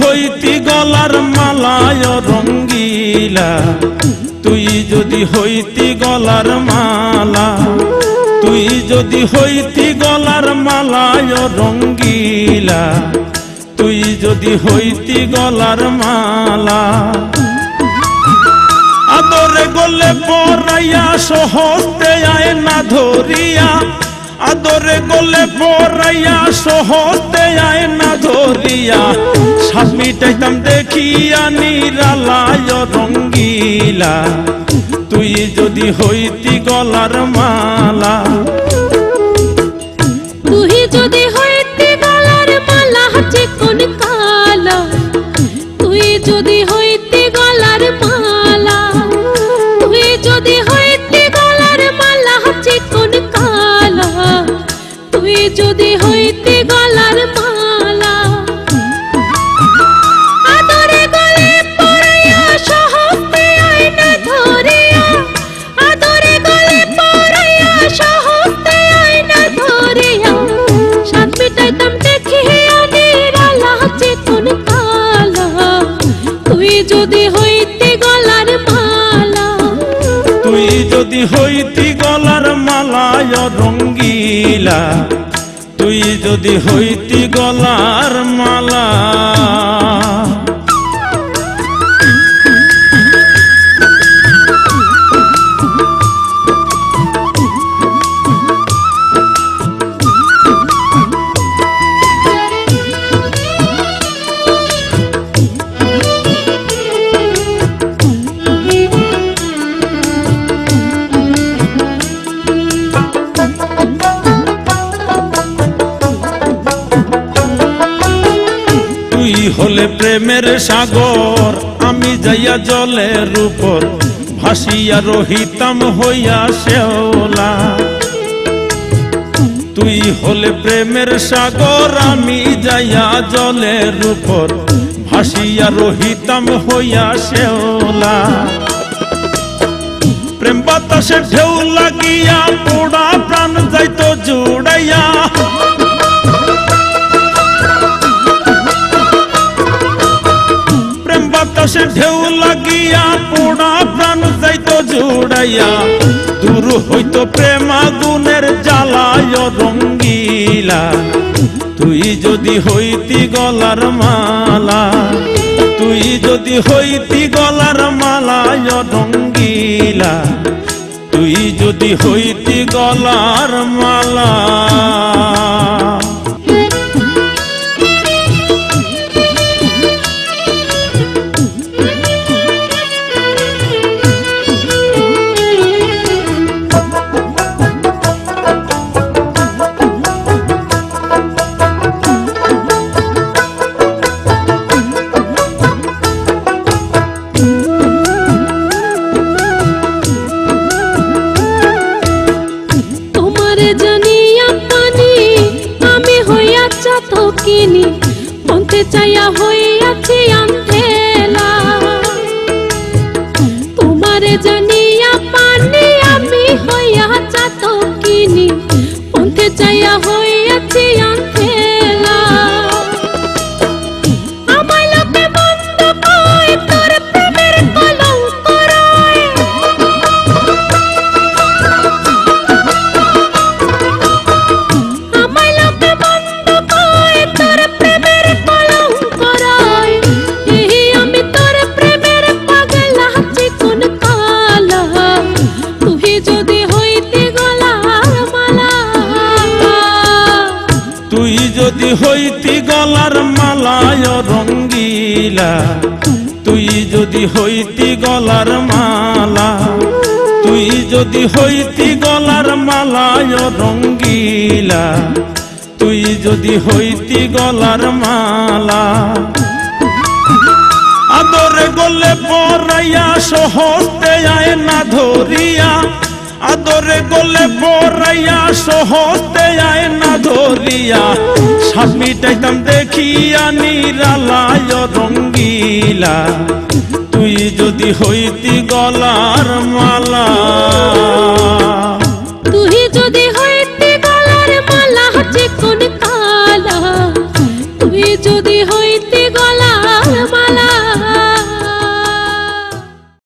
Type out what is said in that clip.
হইতি গলার মালায় রঙ্গিলা, তুই যদি হইতি গলার মালা, তুই যদি হইতি গলার মালায় রঙ্গিলা, তুই যদি হইতি গলার মালা। আদরে গলে পরাইয়া সহজতে আয় না ধরিয়া, আদরে গলে পরাইয়া সহজতে আয় না ধরিয়া মিটাইতাম দেখিয়া নিরালায় রঙ্গিলা। তুই যদি হইতি গলার মালা। তুই যদি হইতে গলার মালা চিকন কালা। তুই যদি হইতে গলার মালা। তুই যদি হইতে গলার মালা চিকন কালা। তুই যদি হইতে যদি হইতি গলার মালা। তুই যদি হইতি গলার মালায় রঙ্গিলা। তুই যদি হইতি গলার মালা। হলে প্রেমের সাগর, আমি যাইয়া জলের উপর ভাসিয়া রহিতাম হইয়া শেওলা। তুই হলে প্রেমের সাগর, আমি যাইয়া জলের উপর ভাসিয়া রহিতাম হইয়া শেওলা। প্রেম বাতাসে ঢেউ লাগিয়া, পোড়া প্রাণ যাইতো জুড়াইয়া পোড়া প্রাণ যাইতো জুড়াইয়া। দূর হইতো জ্বালায় রঙ্গিলা। তুই যদি হইতি গলার মালা, তুই যদি হইতি গলার মালায় রঙ্গিলা। তুই যদি হইতি গলার মালা মনতে চাইয়া হইয়াছি আন্ধেলা তোমার জানিয়া পানি আমি হইয়া চাত কিনি মনতে চাইয়া হইয়াছি আন্ধেলা যদি হইতি গলার মালায় রঙ্গিলা, তুই যদি হইতি গলার মালা, তুই যদি হইতি গলার মালায় রঙ্গিলা, তুই যদি হইতি গলার মালা। আদরে গলে পরাইয়া সহজতে আয় না ধরিয়া আদরে গলে পড়াইয়া সহতে আয় না ধরিয়া। স্বামী টাইতাম দেখিয়া নিরালায় রঙ্গিলা। তুই যদি হইতি গলার মালা। তুই যদি হইতি